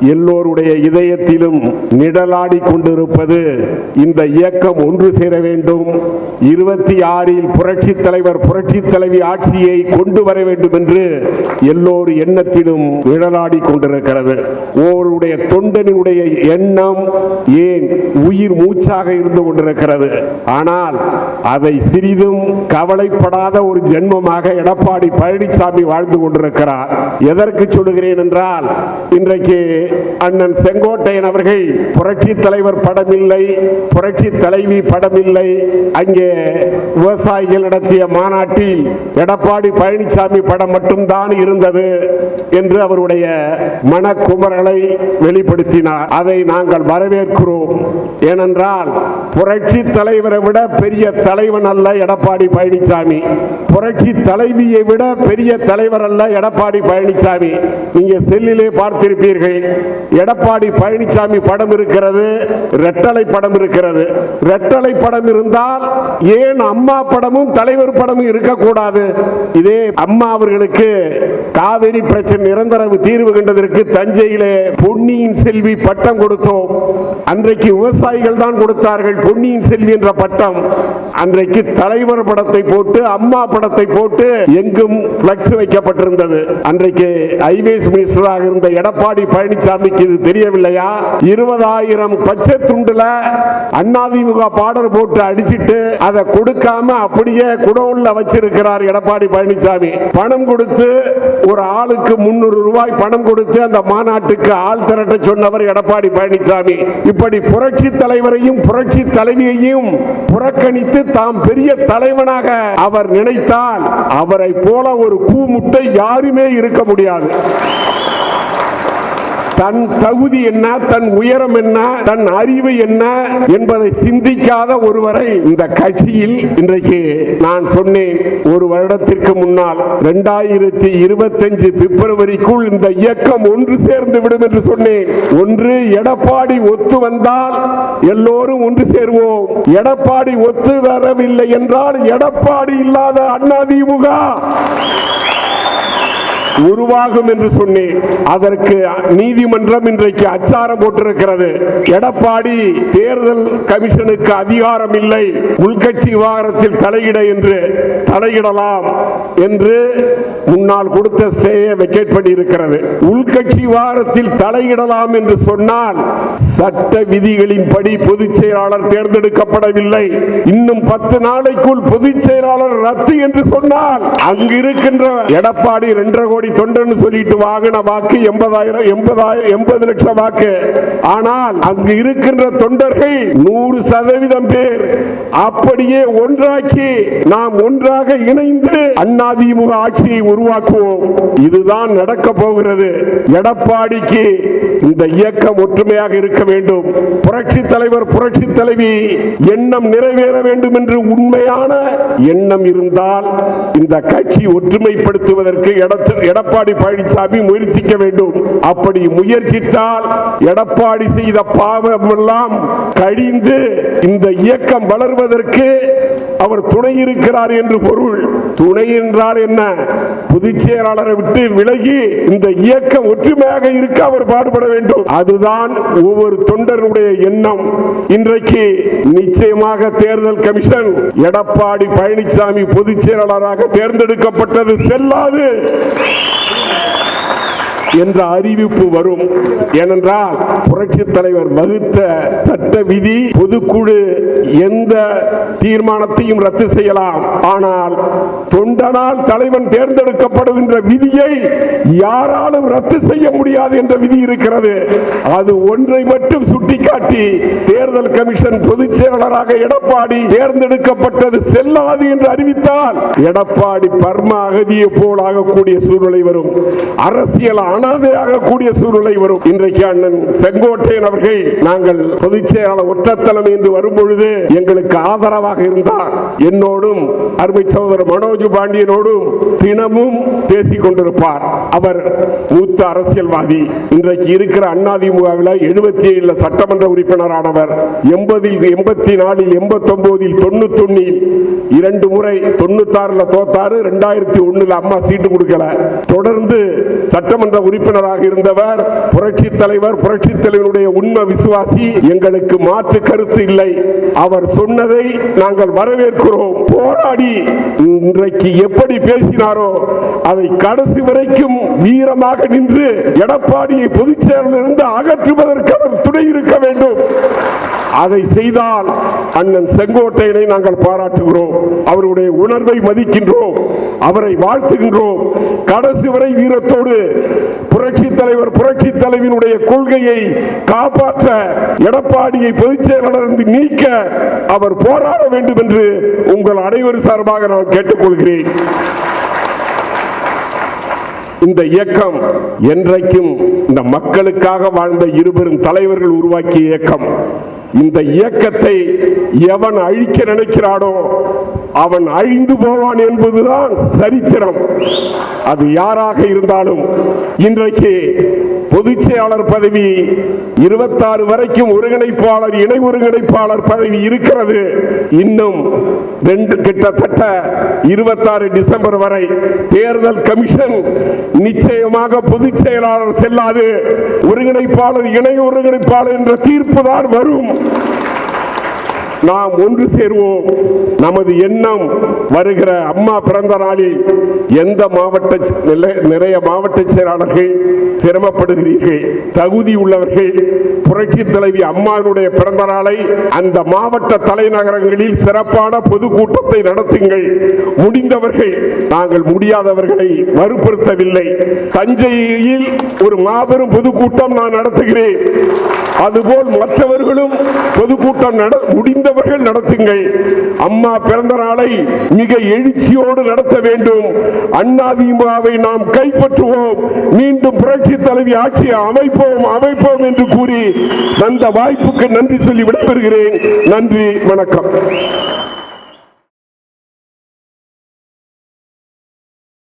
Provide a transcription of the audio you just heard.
எல்லோருடைய இதயத்திலும் நிழலாடி கொண்டிருப்பது இந்த இயக்கம் ஒன்று சேர வேண்டும். இருபத்தி ஆறில் புரட்சி தலைவர் புரட்சி தலைவி ஆட்சியை கொண்டு வர வேண்டும் என்று எல்லோரு எண்ணத்திலும் நிழலாடி கொண்டிருக்கிறது. ஓருடைய தொண்டனுடைய எண்ணம் ஏன் உயிர் மூச்சாக இருந்து கொண்டிருக்கிறது? ஆனால் அதை சிறிதும் கவலைப்படாத ஒரு ஜென்மமாக எடப்பாடி பழனிசாமி வாழ்ந்து கொண்டிருக்கிறார். எதற்கு சொல்லுகிறேன் என்றால் இன்றைக்கு அண்ணன் செங்கோட்டையன் அவர்கள் புரட்சி தலைவர் படம் இல்லை புரட்சி தலைவி படம் இல்லை அங்கே விவசாயிகள் நடத்திய மாநாட்டில் எடப்பாடி பழனிசாமி படம் மட்டும்தான் இருந்தது என்று அவருடைய மனக்குமரலை வெளிப்படுத்தினார். அதை நாங்கள் வரவேற்கிறோம். ஏனென்றால் புரட்சி தலைவரை விட பெரிய தலைவன் அல்ல எடப்பாடி பழனிசாமி. புரட்சி தலைவியை விட பெரிய தலைவர் அல்ல எடப்பாடி பழனிசாமி. நீங்க செல்லிலே பார்த்திருப்பீர்கள் எடப்பாடி பழனிசாமி படம் இருக்கிறது ரெட்டலை படம் இருக்கிறது. ரெட்டலை படம் இருந்தால் ஏன் அம்மா படமும் தலைவர் படமும் இருக்கக்கூடாது? இதே அம்மா அவர்களுக்கு காவிரி பிரச்சனை நிரந்தர தீர்வு கண்டதற்கு தஞ்சையிலே பொன்னியின் செல்வி பட்டம் கொடுத்தோம். அன்றைக்கு விவசாயிகள் தான் கொடுத்தார்கள் பொன்னியின் செல்வி என்ற பட்டம். அன்றைக்கு தலைவர் படத்தை போட்டு அம்மா படத்தை போட்டு எங்கும் பிளக்ஸ் வைக்கப்பட்டிருந்தது. அன்றைக்கு ஐவேஸ் மினிஸ்டராக இருந்த எடப்பாடி பழனிசாமிக்கு இது தெரியவில்லையா? இருபதாயிரம் பச்சை துண்டுல அதிமுக பாடல் போட்டு அடிச்சிட்டு அதை கொடுக்காம அப்படியே குடவுள்ள வச்சிருக்கிறார் எடப்பாடி பழனிசாமி. பணம் கொடுத்து ஒரு ஆளுக்கு முன்னூறு ரூபாய் பணம் கொடுத்து அந்த மாநாட்டுக்கு ஆள் திரட்ட சொன்னவர் எடப்பாடி பழனிசாமி. இப்படி புரட்சி தலைவரையும் புரட்சி தலைவியையும் புறக்கணித்து தாம் பெரிய தலைவனாக அவர் நினைத்தால் அவரை போல ஒரு கூமுட்டை யாருமே இருக்க முடியாது. தன் தகுதி என்ன தன் உயரம் என்ன தன் அறிவு என்ன என்பதை சிந்திக்காத ஒருவரை இந்த கட்சியில் இன்றைக்கு நான் சொன்னேன். ஒரு வருடத்திற்கு முன்னால் இரண்டாயிரத்தி இருபத்தஞ்சு பிப்ரவரிக்குள் இந்த இயக்கம் ஒன்று சேர்ந்து விடும் என்று சொன்னேன். ஒன்று எடப்பாடி ஒத்து வந்தால் எல்லோரும் ஒன்று சேருவோம். எடப்பாடி ஒத்து வரவில்லை என்றால் எடப்பாடி இல்லாத அதிமுக உருவாகும் என்று சொன்னேன் அதற்கு நீதிமன்றம் இன்றைக்கு அச்சாரம் போட்டிருக்கிறது. எடப்பாடி தேர்தல் கமிஷனுக்கு அதிகாரம் இல்லை. உள்கட்சி விவகாரத்தில் தலையிட என்று தலையிடலாம் என்று முன்னால் கொடுத்த ஸ்டேயை வெக்கேட் பண்ணியிருக்கிறது. உள்கட்சி விவகாரத்தில் தலையிடலாம் என்று சொன்னால் சட்ட விதிகளின்படி பொதுச் செயலாளர் தேர்ந்தெடுக்கப்படவில்லை. இன்னும் பத்து நாளைக்குள் பொதுச் செயலாளர் ரத்து என்று சொன்னால் அங்கு இருக்கின்ற எடப்பாடி இரண்டரை கோடி தொண்டன்னு சொல்லிட்டு வாங்கின வாக்கு எண்பதாயிரம் எண்பதாயிரம் எண்பது லட்சம் வாக்கு. ஆனால் அங்கு இருக்கின்ற தொண்டர்கள் நூறு சதவீதம் பேர் அப்படியே ஒன்றாக்கி நாம் ஒன்றாக இணைந்து அதிமுக ஆட்சியை உருவாக்குவோம். இதுதான் நடக்க போகிறது. எடப்பாடிக்கு இந்த இயக்கம் ஒற்றுமையாக இருக்க வேண்டும். புரட்சி தலைவர் புரட்சி தலைவி எண்ணம் நிறைவேற வேண்டும் என்று உண்மையான எண்ணம் இருந்தால் இந்த கட்சி ஒற்றுமைப்படுத்துவதற்கு இடத்தில் எடப்பாடி பழனிசாமி முயற்சிக்க வேண்டும். அப்படி முயற்சித்தால் எடப்பாடி செய்த பாவம் எல்லாம் கழிந்து இந்த இயக்கம் வளர்வதற்கு அவர் துணை இருக்கிறார் என்று பொருள். துணை என்றால் என்ன? பொதுச் செயலாளரை விட்டு விலகி இந்த இயக்கம் ஒற்றுமையாக இருக்க அவர் பாடுபட வேண்டும். அதுதான் ஒவ்வொரு தொண்டருடைய எண்ணம். இன்றைக்கு நிச்சயமாக தேர்தல் கமிஷன் எடப்பாடி பழனிசாமி பொதுச் செயலாளராக தேர்ந்தெடுக்கப்பட்டது செல்லாது. என்ற அறிவிப்பு வரும். ஏனென்றால் புரட்சி தலைவர் வகுத்த சட்ட விதி பொதுக்குழு எந்த தீர்மானத்தையும் ரத்து செய்யலாம். ஆனால் தொண்டனால் தலைவன் தேர்ந்தெடுக்கப்படுகின்ற விதியை யாராலும் ரத்து செய்ய முடியாது என்ற விதி இருக்கிறது. அது ஒன்றை மட்டும் சுட்டிக்காட்டி தேர்தல் கமிஷன் பொதுச் செயலாளராக எடப்பாடி தேர்ந்தெடுக்கப்பட்டது செல்லாது என்று அறிவித்தால் எடப்பாடி பர்ம அகதியை போல் ஆகக்கூடிய சூழ்நிலை வரும். அரசியல் அனாதையாக கூடிய சூழ்நிலை வரும். இன்றைக்கு அண்ணன் செங்கோட்டையன் அவர்கள் நாங்கள் பொதுச் செயலாளர் ஒற்றத்தலம் என்று வரும்பொழுது எங்களுக்கு ஆதரவாக இருந்தார். என்னோடும் அருமை சகோதரர் மனோஜ் பாண்டியனோடும் தினமும் பேசிக் கொண்டிருப்பார். அவர் மூத்த அரசியல்வாதி. இன்றைக்கு இருக்கிற அதிமுகவில் எழுபத்தி ஏழுல சட்டமன்ற உறுப்பினரானவர். எண்பதில் எண்பத்தி நாலில் எண்பத்தி ஒன்பதில் தொண்ணூத்தி ஒன்னில் இரண்டு முறை தொண்ணூத்தி ஆறுல தோத்தாரு. ரெண்டாயிரத்தி ஒண்ணுல அம்மா சீட்டு கொடுக்கல. தொடர்ந்து சட்டமன்ற உறுப்பினராக இருந்தவர் புரட்சி தலைவர் புரட்சி தலைவருடைய உண்மை விசுவாசி எங்களுக்கு மாற்று கருத்து இல்லை. அவர் சொன்னதை நாங்கள் வரவேற்கிறோம். போராடி இன்றைக்கு எப்படி பேசினாரோ அதை கடைசி வரைக்கும் வீரமாக நின்று எடப்பாடியை பொதுச் செயலிலிருந்து அகற்றுவதற்கு அவர் துணை இருக்க வேண்டும். அதை செய்தால் அண்ணன் செங்கோட்டையனை நாங்கள் பாராட்டுகிறோம். அவருடைய உணர்வை மதிக்கின்றோம். அவரை வாழ்த்துகின்றோம். கடைசி வரை வீரத்தோடு புரட்சி தலைவர் புரட்சி தலைவியினுடைய கொள்கையை காப்பாற்ற எடப்பாடியை பொதுச் செயலாளர் நீக்க அவர் போராட வேண்டும் என்று உங்கள் அனைவரும் சார்பாக நான் கேட்டுக்கொள்கிறேன். இந்த இயக்கம் என்றைக்கும் இந்த மக்களுக்காக வாழ்ந்த இருவரும் தலைவர்கள் உருவாக்கிய இயக்கம். இந்த இயக்கத்தை எவன் அழிக்க நினைக்கிறானோ அவன் அழிந்து போவான் என்பதுதான் சரித்திரம். அது யாராக இருந்தாலும் இன்றைக்கு பொதுச் செயலாளர் பதவி இருபத்தாறு வரைக்கும் ஒருங்கிணைப்பாளர் இணை ஒருங்கிணைப்பாளர் பதவி இருக்கிறது. இன்னும் ரெண்டு கிட்டத்தட்ட இருபத்தாறு டிசம்பர் வரை தேர்தல் கமிஷன் நிச்சயமாக பொதுச் செயலாளர் செல்லாது. ஒருங்கிணைப்பாளர் இணை ஒருங்கிணைப்பாளர் என்ற தீர்ப்பு தான் வரும். நாம் ஒன்று சேருவோம். நமது எண்ணம் வருகிற அம்மா பிறந்த நாளில் எந்த மாவட்ட நிறைய மாவட்ட செயலாளர்கள் சிரமப்படுகிறீர்கள். தகுதி உள்ளவர்கள் புரட்சி தலைவி அம்மாவினுடைய பிறந்த நாளை அந்த மாவட்ட தலைநகரங்களில் சிறப்பான பொதுக்கூட்டத்தை நடத்துங்கள். முடிந்தவர்கள் நாங்கள் முடியாதவர்களை வற்புறுத்தவில்லை தஞ்சையில் ஒரு மாபெரும் பொதுக்கூட்டம் நான் நடத்துகிறேன். அதுபோல் மற்றவர்களும் பொதுக்கூட்டம் நட- முடிந்தவர்கள் நடத்துங்கள். அம்மா பிறந்த நாளை மிக எழுச்சியோடு நடத்த வேண்டும். அண்ணாதிமுகவை நாம் கைப்பற்றுவோம். மீண்டும் புரட்சி தலைவி ஆட்சியை அமைப்போம் அமைப்போம் என்று கூறி அந்த வாய்ப்புக்கு நன்றி சொல்லி விடைபெறுகிறேன். நன்றி வணக்கம்.